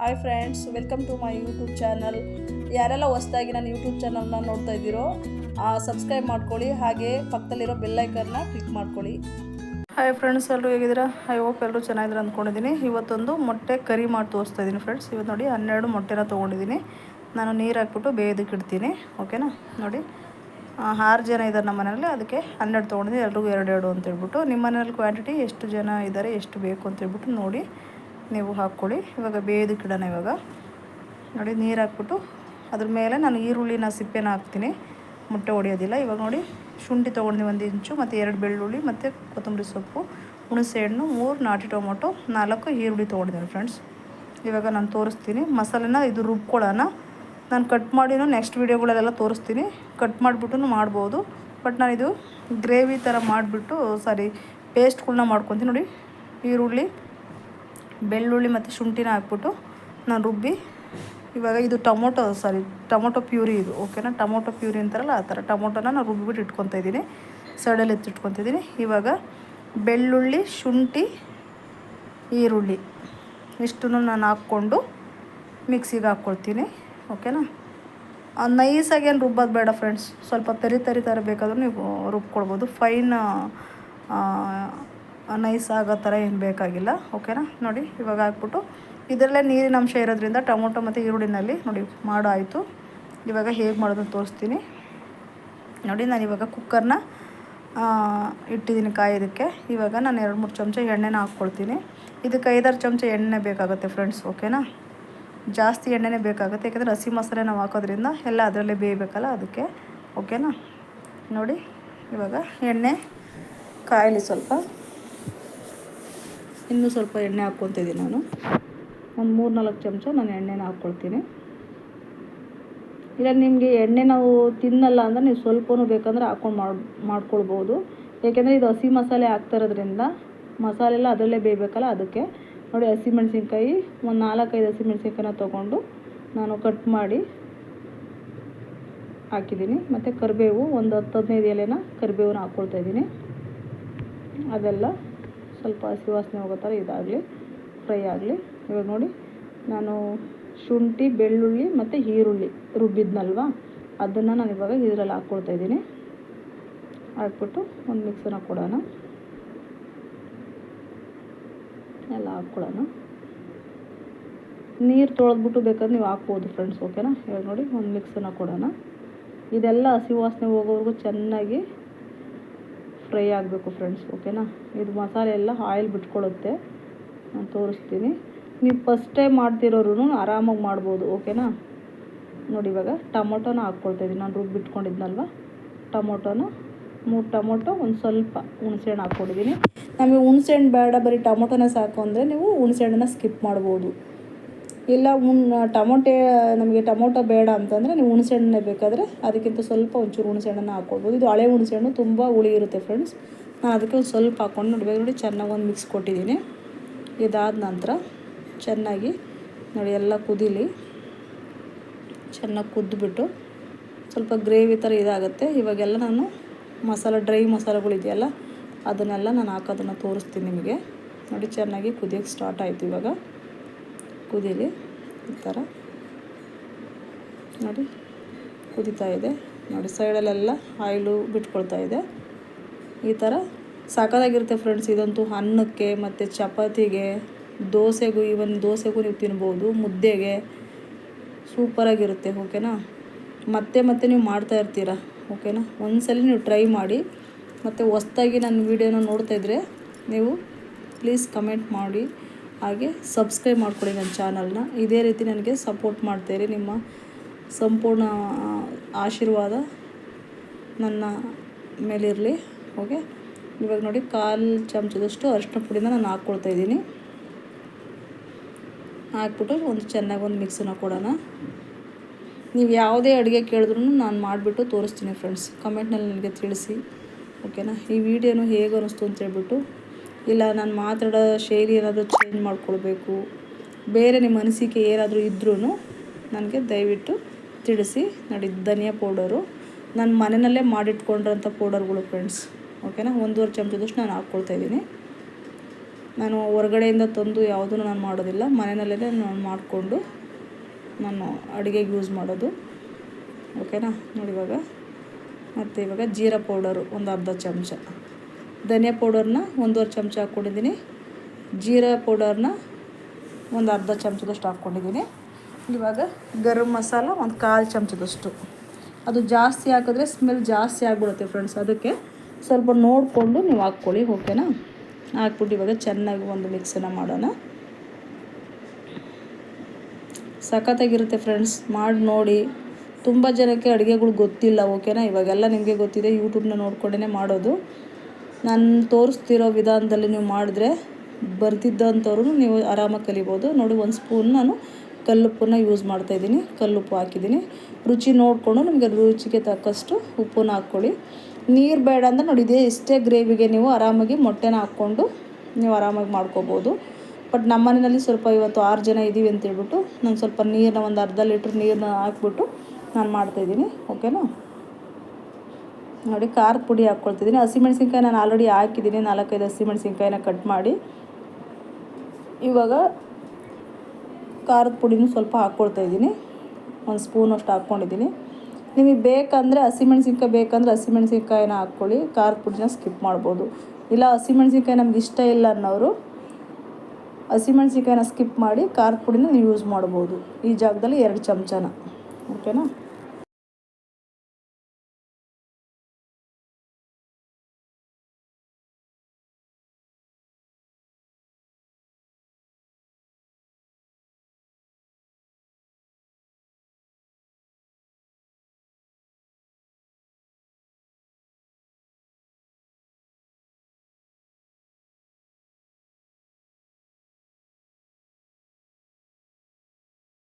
Hi friends, welcome to my YouTube channel. ಯಾರೆಲ್ಲ ಹೊಸ್ದಾಗಿ ನಾನು ಯೂಟ್ಯೂಬ್ ಚಾನಲ್ನ ನೋಡ್ತಾ ಇದ್ದೀರೋ ಸಬ್ಸ್ಕ್ರೈಬ್ ಮಾಡ್ಕೊಳ್ಳಿ. ಹಾಗೆ ಪಕ್ಕದಲ್ಲಿರೋ ಬೆಲ್ಲೈಕನ್ನ ಕ್ಲಿಕ್ ಮಾಡ್ಕೊಳ್ಳಿ. ಹಾಯ್ ಫ್ರೆಂಡ್ಸ್ ಎಲ್ಲರೂ ಹೇಗಿದ್ದೀರಾ? ಐ ಹೋಪ್ ಎಲ್ಲರೂ ಚೆನ್ನಾಗಿದ್ರೆ ಅಂದ್ಕೊಂಡಿದ್ದೀನಿ. ಇವತ್ತೊಂದು ಮೊಟ್ಟೆ ಕರಿ ಮಾಡಿ ತೋರಿಸ್ತಾ ಇದ್ದೀನಿ ಫ್ರೆಂಡ್ಸ್. ಇವತ್ತು ನೋಡಿ ಹನ್ನೆರಡು ಮೊಟ್ಟೆನ ತೊಗೊಂಡಿದ್ದೀನಿ. ನಾನು ನೀರು ಹಾಕ್ಬಿಟ್ಟು ಬೇಯೋದಕ್ಕೆ ಇಡ್ತೀನಿ. ಓಕೆನಾ ನೋಡಿ. ಆರು ಜನ ಇದ್ದಾರೆ ನಮ್ಮ ಮನೆಯಲ್ಲಿ. ಅದಕ್ಕೆ ಹನ್ನೆರಡು ತೊಗೊಂಡಿದ್ದೀನಿ. ಎಲ್ರಿಗೂ ಎರಡೆರಡು ಎರಡು ಅಂತ ಹೇಳ್ಬಿಟ್ಟು. ನಿಮ್ಮ ಮನೇಲಿ ಕ್ವಾಂಟಿಟಿ ಎಷ್ಟು ಜನ ಇದ್ದಾರೆ, ಎಷ್ಟು ಬೇಕು ಅಂತ ಹೇಳ್ಬಿಟ್ಟು ನೋಡಿ. ನೀವು ಹಾಕ್ಕೊಳ್ಳಿ. ಇವಾಗ ಬೇಯೋದಕ್ಕೆ ಗಿಡನ ಇವಾಗ. ನೋಡಿ, ನೀರು ಹಾಕ್ಬಿಟ್ಟು ಅದ್ರ ಮೇಲೆ ನಾನು ಈರುಳ್ಳಿನ ಸಿಪ್ಪೆನ ಹಾಕ್ತೀನಿ. ಮೊಟ್ಟೆ ಹೊಡೆಯೋದಿಲ್ಲ ಇವಾಗ ನೋಡಿ, ಶುಂಠಿ ತೊಗೊಂಡಿದ್ದೀನಿ ಒಂದು ಇಂಚು, ಮತ್ತು ಎರಡು ಬೆಳ್ಳುಳ್ಳಿ, ಮತ್ತು ಕೊತ್ತಂಬರಿ ಸೊಪ್ಪು, ಹುಣಸೆ ಹಣ್ಣು, ಮೂರು ನಾಟಿ ಟೊಮೊಟೊ, ನಾಲ್ಕು ಈರುಳ್ಳಿ ತೊಗೊಂಡಿದ್ದೀನಿ ಫ್ರೆಂಡ್ಸ್. ಇವಾಗ ನಾನು ತೋರಿಸ್ತೀನಿ. ಮಸಾಲೆನ ಇದು ರುಬ್ಕೊಳ್ಳೋಣ. ನಾನು ಕಟ್ ಮಾಡಿನೂ ನೆಕ್ಸ್ಟ್ ವೀಡಿಯೋಗಳಲ್ಲೆಲ್ಲ ತೋರಿಸ್ತೀನಿ. ಕಟ್ ಮಾಡಿಬಿಟ್ಟು ಮಾಡ್ಬೋದು. ಬಟ್ ನಾನಿದು ಗ್ರೇವಿ ಥರ ಮಾಡಿಬಿಟ್ಟು, ಸಾರಿ ಪೇಸ್ಟ್ಗಳನ್ನ ಮಾಡ್ಕೊತೀನಿ. ನೋಡಿ, ಈರುಳ್ಳಿ ಬೆಳ್ಳುಳ್ಳಿ ಮತ್ತು ಶುಂಠಿನ ಹಾಕ್ಬಿಟ್ಟು ನಾನು ರುಬ್ಬಿ. ಇವಾಗ ಇದು ಟೊಮೊಟೊ ಸಾರಿ, ಟೊಮೊಟೊ ಪ್ಯೂರಿ ಇದು ಓಕೆನಾ ಟೊಮೊಟೊ ಪ್ಯೂರಿ ಅಂತಾರಲ್ಲ, ಆ ಥರ ಟೊಮೊಟೊನ ನಾನು ರುಬ್ಬಿಬಿಟ್ಟು ಇಟ್ಕೊತಾ ಇದ್ದೀನಿ. ಸೈಡಲ್ಲಿ ಎತ್ತಿಟ್ಕೊತಿದ್ದೀನಿ ಇವಾಗ ಬೆಳ್ಳುಳ್ಳಿ, ಶುಂಠಿ, ಈರುಳ್ಳಿ ಇಷ್ಟನ್ನು ನಾನು ಹಾಕ್ಕೊಂಡು ಮಿಕ್ಸಿಗೆ ಹಾಕ್ಕೊಳ್ತೀನಿ ಓಕೆನಾ ನೈಸಾಗಿ ಏನು ರುಬ್ಬೋದು ಬೇಡ ಫ್ರೆಂಡ್ಸ್ ಸ್ವಲ್ಪ ತರಿ ತರಿ ಥರ ಬೇಕಾದ್ರೂ ನೀವು ರುಬ್ಕೊಳ್ಬೋದು. ಫೈನ್ ನೈಸ್ ಆಗೋ ಥರ ಏನು ಬೇಕಾಗಿಲ್ಲ ಓಕೆನಾ ನೋಡಿ, ಇವಾಗ ಹಾಕ್ಬಿಟ್ಟು ಇದರಲ್ಲೇ ನೀರಿನ ಅಂಶ ಇರೋದ್ರಿಂದ ಟೊಮೊಟೊ ಮತ್ತು ಈರುಳ್ಳಿನಲ್ಲಿ ನೋಡಿ ಮಾಡೋ ಆಯಿತು. ಇವಾಗ ಹೇಗೆ ಮಾಡೋದನ್ನು ತೋರಿಸ್ತೀನಿ. ನೋಡಿ, ನಾನು ಇವಾಗ ಕುಕ್ಕರ್ನ ಇಟ್ಟಿದ್ದೀನಿ ಕಾಯೋದಕ್ಕೆ. ಇವಾಗ ನಾನು ಎರಡು ಮೂರು ಚಮಚ ಎಣ್ಣೆನ ಹಾಕ್ಕೊಳ್ತೀನಿ. ಇದಕ್ಕೆ ಐದಾರು ಚಮಚ ಎಣ್ಣೆ ಬೇಕಾಗುತ್ತೆ ಫ್ರೆಂಡ್ಸ್ ಓಕೆನಾ ಜಾಸ್ತಿ ಎಣ್ಣೆನೇ ಬೇಕಾಗುತ್ತೆ, ಯಾಕಂದರೆ ಹಸಿ ಮಸಾಲೆ ನಾವು ಹಾಕೋದ್ರಿಂದ ಎಲ್ಲ ಅದರಲ್ಲೇ ಬೇಯಬೇಕಲ್ಲ ಅದಕ್ಕೆ ಓಕೆನಾ ನೋಡಿ, ಇವಾಗ ಎಣ್ಣೆ ಕಾಯಲಿ ಸ್ವಲ್ಪ. ಇನ್ನೂ ಸ್ವಲ್ಪ ಎಣ್ಣೆ ಹಾಕ್ಕೊತಿದ್ದೀನಿ ನಾನು. ಒಂದು ಮೂರು ನಾಲ್ಕು ಚಮಚ ನಾನು ಎಣ್ಣೆನ ಹಾಕ್ಕೊಳ್ತೀನಿ. ಇಲ್ಲ ನಿಮಗೆ ಎಣ್ಣೆ ನಾವು ತಿನ್ನಲ್ಲ ಅಂದರೆ ನೀವು ಸ್ವಲ್ಪನೂ ಬೇಕಂದ್ರೆ ಹಾಕ್ಕೊಂಡು ಮಾಡಿ, ಮಾಡ್ಕೊಳ್ಬೋದು. ಏಕೆಂದರೆ ಇದು ಹಸಿ ಮಸಾಲೆ ಹಾಕ್ತಾ ಇರೋದ್ರಿಂದ ಮಸಾಲೆ ಎಲ್ಲ ಅದರಲ್ಲೇ ಬೇಯಬೇಕಲ್ಲ ಅದಕ್ಕೆ. ನೋಡಿ ಹಸಿಮೆಣ್ಸಿನ್ಕಾಯಿ ಒಂದು ನಾಲ್ಕೈದು ಹಸಿಮೆಣ್ಸಿನ್ಕಾಯಿನ ತೊಗೊಂಡು ನಾನು ಕಟ್ ಮಾಡಿ ಹಾಕಿದ್ದೀನಿ. ಮತ್ತು ಕರಿಬೇವು, ಒಂದು ಹತ್ತು ಹದಿನೈದು ಎಲೆನ ಕರಿಬೇವನ್ನ ಹಾಕ್ಕೊಳ್ತಾ ಇದ್ದೀನಿ. ಅದೆಲ್ಲ ಸ್ವಲ್ಪ ಹಸಿ ವಾಸನೆ ಹೋಗೋ ಥರ ಇದಾಗಲಿ ಫ್ರೈ ಆಗಲಿ. ಇವಾಗ ನೋಡಿ, ನಾನು ಶುಂಠಿ, ಬೆಳ್ಳುಳ್ಳಿ ಮತ್ತು ಈರುಳ್ಳಿ ರುಬ್ಬಿದ್ನಲ್ವ? ಅದನ್ನು ನಾನು ಇವಾಗ ಇದರಲ್ಲಿ ಹಾಕ್ಕೊಳ್ತಾ ಇದ್ದೀನಿ. ಹಾಕ್ಬಿಟ್ಟು ಒಂದು ಮಿಕ್ಸನ್ನ ಕೊಡೋಣ. ಎಲ್ಲ ಹಾಕ್ಕೊಳ್ಳೋಣ ನೀರು ತೊಳೆದ್ಬಿಟ್ಟು ಬೇಕಾದ್ರೆ ನೀವು ಹಾಕ್ಬೋದು ಫ್ರೆಂಡ್ಸ್ ಓಕೆನಾ ಇವಾಗ ನೋಡಿ, ಒಂದು ಮಿಕ್ಸನ್ನ ಕೊಡೋಣ. ಇದೆಲ್ಲ ಹಸಿ ವಾಸನೆ ಹೋಗೋವರೆಗೂ ಚೆನ್ನಾಗಿ ಫ್ರೈ ಆಗಬೇಕು ಫ್ರೆಂಡ್ಸ್ ಓಕೆನಾ ಇದು ಮಸಾಲೆ ಎಲ್ಲ ಆಯಿಲ್ ಬಿಟ್ಕೊಳ್ಳುತ್ತೆ ನಾನು ತೋರಿಸ್ತೀನಿ. ನೀವು ಫಸ್ಟ್ ಟೈಮ್ ಮಾಡ್ತಿರೋರು ಆರಾಮಾಗಿ ಮಾಡ್ಬೋದು ಓಕೆನಾ ನೋಡಿ ಇವಾಗ ಟೊಮೊಟೊನ ಹಾಕ್ಕೊಳ್ತಾ ಇದ್ದೀನಿ ನಾನು ರುಬ್ಬಿಟ್ಕೊಂಡಿದ್ನಲ್ವ ಟೊಮೊಟೊನ, ಮೂರು ಟೊಮೊಟೊ, ಒಂದು ಸ್ವಲ್ಪ ಹುಣಸೆಹಣ್ಣು ಹಾಕ್ಕೊಂಡಿದ್ದೀನಿ ನಮಗೆ ಹುಣಸೆಹಣ್ಣು ಬೇಡ, ಬರೀ ಟೊಮೊಟೊನ ಸಾಕು ಅಂದರೆ ನೀವು ಹುಣಸೆಹಣ್ಣನ್ನ ಸ್ಕಿಪ್ ಮಾಡ್ಬೋದು. ಇಲ್ಲ ಹುಣ್ ಟಮೊಟೆ, ನಮಗೆ ಟೊಮೊಟೊ ಬೇಡ ಅಂತಂದರೆ ನೀವು ಹುಣಸೆಹಣ್ಣೇ ಬೇಕಾದರೆ ಅದಕ್ಕಿಂತ ಸ್ವಲ್ಪ ಒಂಚೂರು ಹುಣಸೆಹಣ್ಣನ್ನು ಹಾಕ್ಕೊಳ್ಬೋದು. ಇದು ಹಳೆ ಹುಣಸೆಹಣ್ಣು, ತುಂಬ ಹುಳಿ ಇರುತ್ತೆ ಫ್ರೆಂಡ್ಸ್ ನಾನು ಅದಕ್ಕೆ ಒಂದು ಸ್ವಲ್ಪ ಹಾಕ್ಕೊಂಡು ನೋಡಿ ನೋಡಿ, ಚೆನ್ನಾಗಿ ಒಂದು ಮಿಕ್ಸ್ ಕೊಟ್ಟಿದ್ದೀನಿ. ಇದಾದ ನಂತರ ಚೆನ್ನಾಗಿ ನೋಡಿ, ಎಲ್ಲ ಕುದೀಲಿ, ಚೆನ್ನಾಗಿ ಕುದ್ದುಬಿಟ್ಟು ಸ್ವಲ್ಪ ಗ್ರೇವಿ ಥರ ಇದಾಗುತ್ತೆ. ಇವಾಗೆಲ್ಲ ನಾನು ಮಸಾಲ ಡ್ರೈ ಮಸಾಲೆಗಳಿದೆಯಲ್ಲ, ಅದನ್ನೆಲ್ಲ ನಾನು ಹಾಕೋದನ್ನು ತೋರಿಸ್ತೀನಿ ನಿಮಗೆ. ನೋಡಿ, ಚೆನ್ನಾಗಿ ಕುದಿಯೋಕ್ಕೆ ಸ್ಟಾರ್ಟ್ ಆಯಿತು ಇವಾಗ. ಕುದೀಲಿ, ಈ ಥರ ನೋಡಿ, ಕುದೀತಾ ಇದೆ. ನೋಡಿ, ಸೈಡಲ್ಲೆಲ್ಲ ಆಯಿಲು ಬಿಟ್ಕೊಳ್ತಾ ಇದೆ. ಈ ಥರ ಸಾಕಾಗಿರುತ್ತೆ ಫ್ರೆಂಡ್ಸ್. ಇದಂತೂ ಅನ್ನಕ್ಕೆ ಮತ್ತು ಚಪಾತಿಗೆ, ದೋಸೆಗೂ, ಈವನ್ ದೋಸೆಗೂ ನೀವು ತಿನ್ಬೋದು. ಮುದ್ದೆಗೆ ಸೂಪರಾಗಿರುತ್ತೆ, ಓಕೆನಾ? ಮತ್ತೆ ಮತ್ತೆ ನೀವು ಮಾಡ್ತಾ ಇರ್ತೀರ, ಓಕೆನಾ? ಒಂದ್ಸಲ ನೀವು ಟ್ರೈ ಮಾಡಿ. ಮತ್ತು ಹೊಸ್ದಾಗಿ ನನ್ನ ವೀಡಿಯೋನ ನೋಡ್ತಾಯಿದ್ರೆ ನೀವು ಪ್ಲೀಸ್ ಕಮೆಂಟ್ ಮಾಡಿ. ಹಾಗೆ ಸಬ್ಸ್ಕ್ರೈಬ್ ಮಾಡ್ಕೊಳ್ಳಿ ನನ್ನ ಚಾನಲ್ನ ಇದೇ ರೀತಿ ನನಗೆ ಸಪೋರ್ಟ್ ಮಾಡ್ತೀರಿ ನಿಮ್ಮ ಸಂಪೂರ್ಣ ಆಶೀರ್ವಾದ ನನ್ನ ಮೇಲಿರಲಿ. ಓಕೆ ಇವಾಗ ನೋಡಿ, ಕಾಲು ಚಮಚದಷ್ಟು ಅರಿಶಿನ ಪುಡಿನ ನಾನು ಹಾಕ್ಕೊಳ್ತಾ ಇದ್ದೀನಿ. ಹಾಕ್ಬಿಟ್ಟು ಒಂದು ಚೆನ್ನಾಗಿ ಒಂದು ಮಿಕ್ಸನ್ನು ಕೊಡೋಣ. ನೀವು ಯಾವುದೇ ಅಡುಗೆ ಕೇಳಿದ್ರೂ ನಾನು ಮಾಡಿಬಿಟ್ಟು ತೋರಿಸ್ತೀನಿ ಫ್ರೆಂಡ್ಸ್ ಕಮೆಂಟ್ನಲ್ಲಿ ನನಗೆ ತಿಳಿಸಿ. ಓಕೆನಾ ಈ ವಿಡಿಯೋನು ಹೇಗೆ ಅನ್ನಿಸ್ತು ಅಂತ ಹೇಳ್ಬಿಟ್ಟು ಇಲ್ಲ, ನಾನು ಮಾತಾಡೋ ಶೈಲಿ ಏನಾದರೂ ಚೇಂಜ್ ಮಾಡ್ಕೊಳ್ಬೇಕು. ಬೇರೆ ನಿಮ್ಮ ಅನಿಸಿಕೆ ಏನಾದರೂ ಇದ್ರೂ ನನಗೆ ದಯವಿಟ್ಟು ತಿಳಿಸಿ. ನೋಡಿ, ಧನಿಯಾ ಪೌಡರು. ನಾನು ಮನೆಯಲ್ಲೇ ಮಾಡಿಟ್ಕೊಂಡಿರೋಂಥ ಪೌಡರ್ಗಳು ಫ್ರೆಂಡ್ಸ್ ಓಕೆನಾ ಒಂದೂವರೆ ಚಮಚದಷ್ಟು ನಾನು ಹಾಕ್ಕೊಳ್ತಾ ಇದ್ದೀನಿ. ನಾನು ಹೊರಗಡೆಯಿಂದ ತಂದು ಯಾವುದೂ ನಾನು ಮಾಡೋದಿಲ್ಲ. ಮನೆಯಲ್ಲೇ ನಾನು ಮಾಡಿಕೊಂಡು ನಾನು ಅಡುಗೆಗೆ ಯೂಸ್ ಮಾಡೋದು. ಓಕೆನಾ ನೋಡಿ ಇವಾಗ. ಮತ್ತು ಇವಾಗ ಜೀರಾ ಪೌಡರು, ಒಂದು ಅರ್ಧ ಚಮಚ. ಧನಿಯಾ ಪೌಡರ್ನ ಒಂದೂವರೆ ಚಮಚ ಹಾಕ್ಕೊಂಡಿದ್ದೀನಿ. ಜೀರಾ ಪೌಡರ್ನ ಒಂದು ಅರ್ಧ ಚಮಚದಷ್ಟು ಹಾಕ್ಕೊಂಡಿದ್ದೀನಿ. ಇವಾಗ ಗರಂ ಮಸಾಲ ಒಂದು ಕಾಲು ಚಮಚದಷ್ಟು. ಅದು ಜಾಸ್ತಿ ಹಾಕಿದ್ರೆ ಸ್ಮೆಲ್ ಜಾಸ್ತಿ ಆಗಿಬಿಡುತ್ತೆ ಫ್ರೆಂಡ್ಸ್. ಅದಕ್ಕೆ ಸ್ವಲ್ಪ ನೋಡಿಕೊಂಡು ನೀವು ಹಾಕ್ಕೊಳ್ಳಿ, ಓಕೆನಾ? ಹಾಕ್ಬಿಟ್ಟು ಇವಾಗ ಚೆನ್ನಾಗಿ ಒಂದು ಮಿಕ್ಸನ್ನು ಮಾಡೋಣ. ಸಖತ್ತಾಗಿರುತ್ತೆ ಫ್ರೆಂಡ್ಸ್. ಮಾಡಿ ನೋಡಿ. ತುಂಬ ಜನಕ್ಕೆ ಅಡುಗೆಗಳು ಗೊತ್ತಿಲ್ಲ, ಓಕೆನಾ? ಇವಾಗೆಲ್ಲ ನಿಮಗೆ ಗೊತ್ತಿದೆ, ಯೂಟ್ಯೂಬ್ನ ನೋಡ್ಕೊಂಡೇ ಮಾಡೋದು. ನಾನು ತೋರಿಸ್ತಿರೋ ವಿಧಾನದಲ್ಲಿ ನೀವು ಮಾಡಿದ್ರೆ ಬರ್ತಿದ್ದಂಥವ್ರು ನೀವು ಆರಾಮಾಗಿ ಕಲಿಬೋದು. ನೋಡಿ, ಒಂದು ಸ್ಪೂನ್ ನಾನು ಕಲ್ಲುಪ್ಪನ್ನ ಯೂಸ್ ಮಾಡ್ತಾಯಿದ್ದೀನಿ ಕಲ್ಲುಪ್ಪು ಹಾಕಿದ್ದೀನಿ. ರುಚಿ ನೋಡಿಕೊಂಡು ನಿಮಗೆ ರುಚಿಗೆ ತಕ್ಕಷ್ಟು ಉಪ್ಪನ್ನ ಹಾಕ್ಕೊಳ್ಳಿ. ನೀರು ಬೇಡ ಅಂದರೆ ನೋಡಿ, ಇದೇ ಇಷ್ಟೇ ಗ್ರೇವಿಗೆ ನೀವು ಆರಾಮಾಗಿ ಮೊಟ್ಟೆನ ಹಾಕ್ಕೊಂಡು ನೀವು ಆರಾಮಾಗಿ ಮಾಡ್ಕೋಬೋದು. ಬಟ್ ನಮ್ಮ ಮನೆಯಲ್ಲಿ ಸ್ವಲ್ಪ ಇವತ್ತು ಆರು ಜನ ಇದ್ದೀವಿ ಅಂತ ಹೇಳ್ಬಿಟ್ಟು ನಾನು ಸ್ವಲ್ಪ ನೀರನ್ನ ಒಂದು ಅರ್ಧ ಲೀಟ್ರ್ ನೀರನ್ನ ಹಾಕ್ಬಿಟ್ಟು ನಾನು ಮಾಡ್ತಾಯಿದ್ದೀನಿ ಓಕೆನಾ ನೋಡಿ ಖಾರದ ಪುಡಿ ಹಾಕ್ಕೊಳ್ತಿದ್ದೀನಿ. ಹಸಿಮೆಣ್ಸಿನ್ಕಾಯಿ ನಾನು ಆಲ್ರೆಡಿ ಹಾಕಿದ್ದೀನಿ. ನಾಲ್ಕೈದು ಹಸಿಮೆಣ್ಸಿನ್ಕಾಯಿನ ಕಟ್ ಮಾಡಿ. ಇವಾಗ ಖಾರದ ಪುಡಿನೂ ಸ್ವಲ್ಪ ಹಾಕ್ಕೊಳ್ತಾ ಇದ್ದೀನಿ. ಒಂದು ಸ್ಪೂನ್ ಅಷ್ಟು ಹಾಕ್ಕೊಂಡಿದ್ದೀನಿ. ನಿಮಗೆ ಬೇಕಂದರೆ ಹಸಿಮೆಣ್ಸಿನ್ಕಾಯಿ ಬೇಕಂದರೆ ಹಸಿಮೆಣ್ಸಿನ್ಕಾಯಿನ ಹಾಕ್ಕೊಳ್ಳಿ. ಖಾರದ ಪುಡಿನ ಸ್ಕಿಪ್ ಮಾಡ್ಬೋದು. ಇಲ್ಲ ಹಸಿಮೆಣ್ಸಿನ್ಕಾಯಿ ನಮ್ಗೆ ಇಷ್ಟ ಇಲ್ಲ ಅನ್ನೋರು ಹಸಿಮೆಣ್ಸಿನ್ಕಾಯಿನ ಸ್ಕಿಪ್ ಮಾಡಿ ಖಾರದ ಪುಡಿನ ನೀವು ಯೂಸ್ ಮಾಡ್ಬೋದು. ಈ ಜಾಗದಲ್ಲಿ ಎರಡು ಚಮಚನ. ಓಕೆನಾ